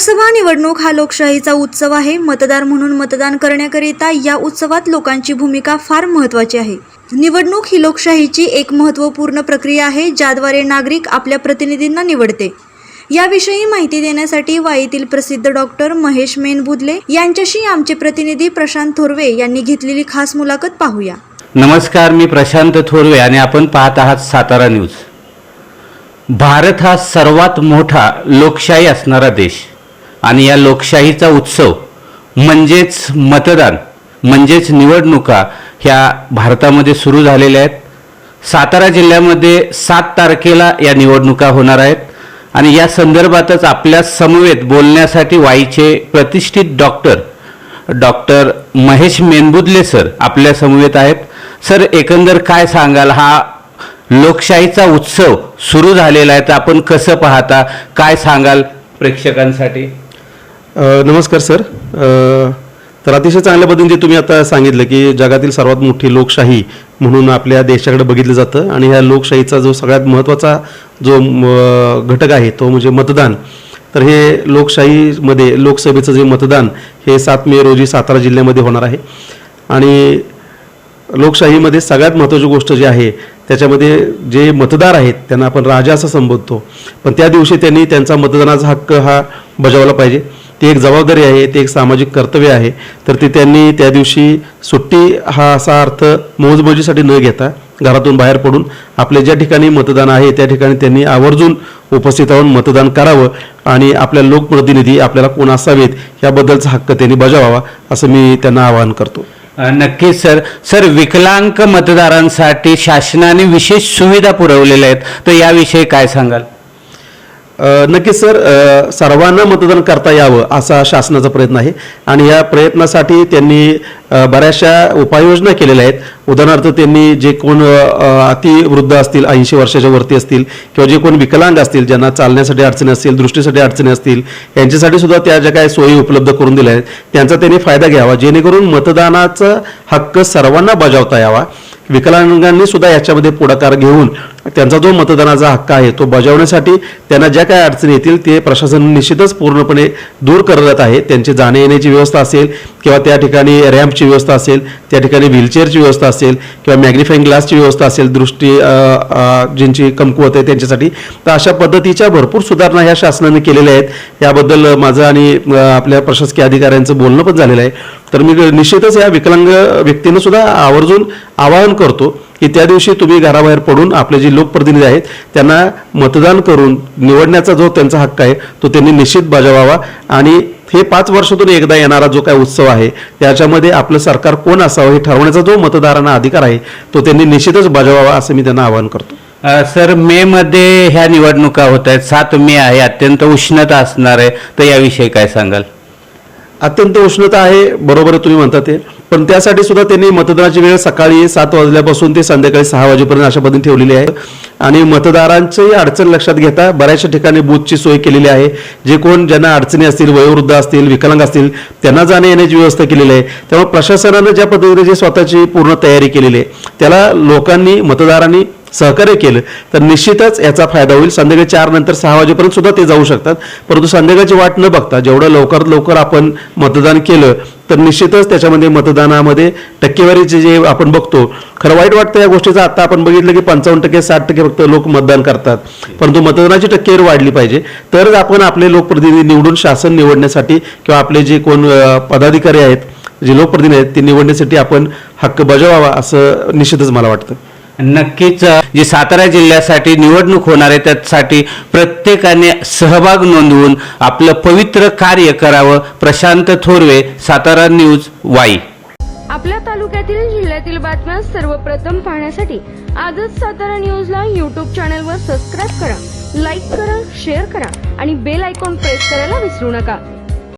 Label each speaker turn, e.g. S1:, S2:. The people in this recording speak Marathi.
S1: लोकसभा निवडणूक हा लोकशाहीचा उत्सव आहे. मतदार म्हणून मतदान करण्याकरिता या उत्सवात लोकांची भूमिका फार महत्त्वाची आहे. निवडणूक ही लोकशाहीची एक महत्त्वपूर्ण प्रक्रिया आहे ज्याद्वारे नागरिक आपल्या प्रतिनिधींना निवडते. याविषयी माहिती देण्यासाठी वाईतील प्रसिद्ध डॉक्टर महेश मेनबुदले यांच्याशी आमचे प्रतिनिधी प्रशांत थोरवे यांनी घेतलेली खास मुलाखत पाहूया.
S2: नमस्कार मी प्रशांत थोरवे आणि आपण पाहत आहात सातारा न्यूज. भारत हा सर्वात मोठा लोकशाही असणारा देश. आणि या लोकशाहीचा उत्सव म्हणजेच मतदान म्हणजेच निवडणुका ह्या भारतामध्ये सुरू झालेल्या आहेत. सातारा जिल्ह्यामध्ये सात तारखेला या निवडणुका होणार आहेत. आणि या संदर्भातच आपल्या समवेत बोलण्यासाठी वाईचे प्रतिष्ठित doctor doctor Mahesh Menbudle sir आपल्या समवेत आहेत. सर एकंदर काय सांगाल? हा लोकशाहीचा उत्सव सुरू झालेला आहे. तर आपण कसं पाहता? काय सांगाल प्रेक्षकांसाठी?
S3: नमस्कार सर. तर अतिशय चांगल्या पद्धतीने तुम्ही आता सांगितलं की जगातील सर्वात मोठी लोकशाही म्हणून आपल्या देशाकडे बघितलं जातं आणि ह्या लोकशाहीचा जो सगळ्यात महत्त्वाचा जो म, घटक आहे तो म्हणजे मतदान. तर हे लोकशाहीमध्ये लोकसभेचं जे मतदान हे सात मे रोजी सातारा जिल्ह्यामध्ये होणार आहे. आणि लोकशाहीमध्ये सगळ्यात महत्त्वाची गोष्ट जी आहे त्याच्यामध्ये जे मतदार आहेत त्यांना आपण राजा असं संबोधतो. पण त्या दिवशी त्यांनी त्यांचा मतदानाचा हक्क हा बजावला पाहिजे. ती एक जबाबदारी आहे ते एक सामाजिक कर्तव्य आहे. तर ते त्यांनी त्या दिवशी सुट्टी हा असा अर्थ मोजमोजीसाठी न घेता घरातून बाहेर पडून आपले ज्या ठिकाणी मतदान आहे त्या ठिकाणी त्यांनी आवर्जून उपस्थित राहून मतदान करावं आणि आपल्या लोकप्रतिनिधी आपल्याला कोण असावेत याबद्दलचा हक्क त्यांनी बजावावा असं मी त्यांना आवाहन करतो.
S2: नक्कीच सर. सर विकलांग मतदारांसाठी शासनाने विशेष सुविधा पुरवलेल्या आहेत. तर याविषयी काय सांगाल?
S3: नक्कीच सर सर्वांना मतदान करता यावं असा शासनाचा प्रयत्न आहे. आणि या प्रयत्नासाठी त्यांनी बऱ्याचशा उपाययोजना केलेल्या आहेत. उदाहरणार्थ त्यांनी जे कोण अतिवृद्ध असतील ऐंशी वर्षाच्या वरती असतील किंवा जे कोण विकलांग असतील ज्यांना चालण्यासाठी अडचणी असतील दृष्टीसाठी अडचणी असतील यांच्यासाठी सुद्धा त्या ज्या काही सोयी उपलब्ध करून दिल्या आहेत त्यांचा त्यांनी फायदा घ्यावा. जेणेकरून मतदानाचा हक्क सर्वांना बजावता यावा. विकलांगांनी सुद्धा याच्यामध्ये पुढाकार घेऊन त्यांचा जो मतदानाचा हक्क आहे तो बजावण्यासाठी त्यांना ज्या काही अडचणी येतील ते प्रशासन निश्चितच पूर्णपणे दूर करत आहे. त्यांची जाणे येण्याची व्यवस्था असेल किंवा त्या ठिकाणी रॅम्पची व्यवस्था असेल त्या ठिकाणी व्हीलचेअरची व्यवस्था असेल किंवा मॅग्निफाईंग ग्लासची व्यवस्था असेल दृष्टी ज्यांची कमकुवत आहे त्यांच्यासाठी तर अशा पद्धतीच्या भरपूर सुधारणा ह्या शासनाने केलेल्या आहेत. याबद्दल माझं आणि आपल्या प्रशासकीय अधिकाऱ्यांचं बोलणं पण झालेलं आहे. तर मी निश्चितच या विकलांग व्यक्तीनं सुद्धा आवर्जून आवाहन करतो की त्या दिवशी तुम्ही घराबाहेर पडून आपले जे लोकप्रतिनिधी आहेत त्यांना मतदान करून निवडण्याचा जो त्यांचा हक्क आहे तो त्यांनी निश्चित बजावावा. आणि हे पाच वर्षातून एकदा येणारा जो काय उत्सव आहे त्याच्यामध्ये आपलं सरकार कोण असावं हे ठरवण्याचा जो मतदारांना अधिकार आहे तो त्यांनी निश्चितच बजावावा असं मी त्यांना आवाहन करतो.
S2: सर मे मध्ये ह्या निवडणुका होत आहेत. सात मे आहे. अत्यंत उष्णता असणार आहे. तर याविषयी काय सांगाल?
S3: अत्यंत उष्णता आहे बरोबर तुम्ही म्हणता ते. पण त्यासाठी सुद्धा त्यांनी मतदानाची वेळ सकाळी सात वाजल्यापासून ते संध्याकाळी सहा वाजेपर्यंत अशा पद्धतीने ठेवलेली आहे. आणि मतदारांचीही अडचण लक्षात घेता बऱ्याचशा ठिकाणी बूथची सोय केलेली आहे. जे कोण ज्यांना अडचणी असतील वयोवृद्ध असतील विकलांग असतील त्यांना जाण्या येण्याची व्यवस्था केलेली आहे. त्यामुळे प्रशासनानं ज्या पद्धतीने जी स्वतःची पूर्ण तयारी केलेली आहे त्याला लोकांनी मतदारांनी सहकार्य केलं तर निश्चितच याचा फायदा होईल. संध्याकाळी चार नंतर सहा वाजेपर्यंत सुद्धा ते जाऊ शकतात. परंतु संध्याकाळची वाट न बघता जेवढं लवकरात लवकर आपण मतदान केलं तर निश्चितच त्याच्यामध्ये मतदानामध्ये टक्केवारीचे जे आपण बघतो खरं वाईट वाटतं या गोष्टीचं. आता आपण बघितलं की पंचावन्न टक्के साठ टक्के फक्त लोक मतदान करतात. परंतु मतदानाची टक्केवारी वाढली पाहिजे. तरच आपण आपले लोकप्रतिनिधी निवडून शासन निवडण्यासाठी किंवा आपले जे कोण पदाधिकारी आहेत जे लोकप्रतिनिधी आहेत ते निवडण्यासाठी आपण हक्क बजावावा असं निश्चितच मला वाटतं.
S2: नक्कीच जी सातारा जिल्ह्यासाठी निवडणूक होणार आहे त्यासाठी प्रत्येकाने सहभाग नोंदवून आपलं पवित्र कार्य करावं. प्रशांत थोरवे सातारा न्यूज वाई.
S4: आपल्या तालुक्यातील जिल्ह्यातील बातम्या सर्वप्रथम पाहण्यासाठी आजच सातारा न्यूजला यूट्यूब चॅनलवर सबस्क्राईब करा लाईक करा शेअर करा आणि बेल आयकॉन प्रेस करायला विसरू नका.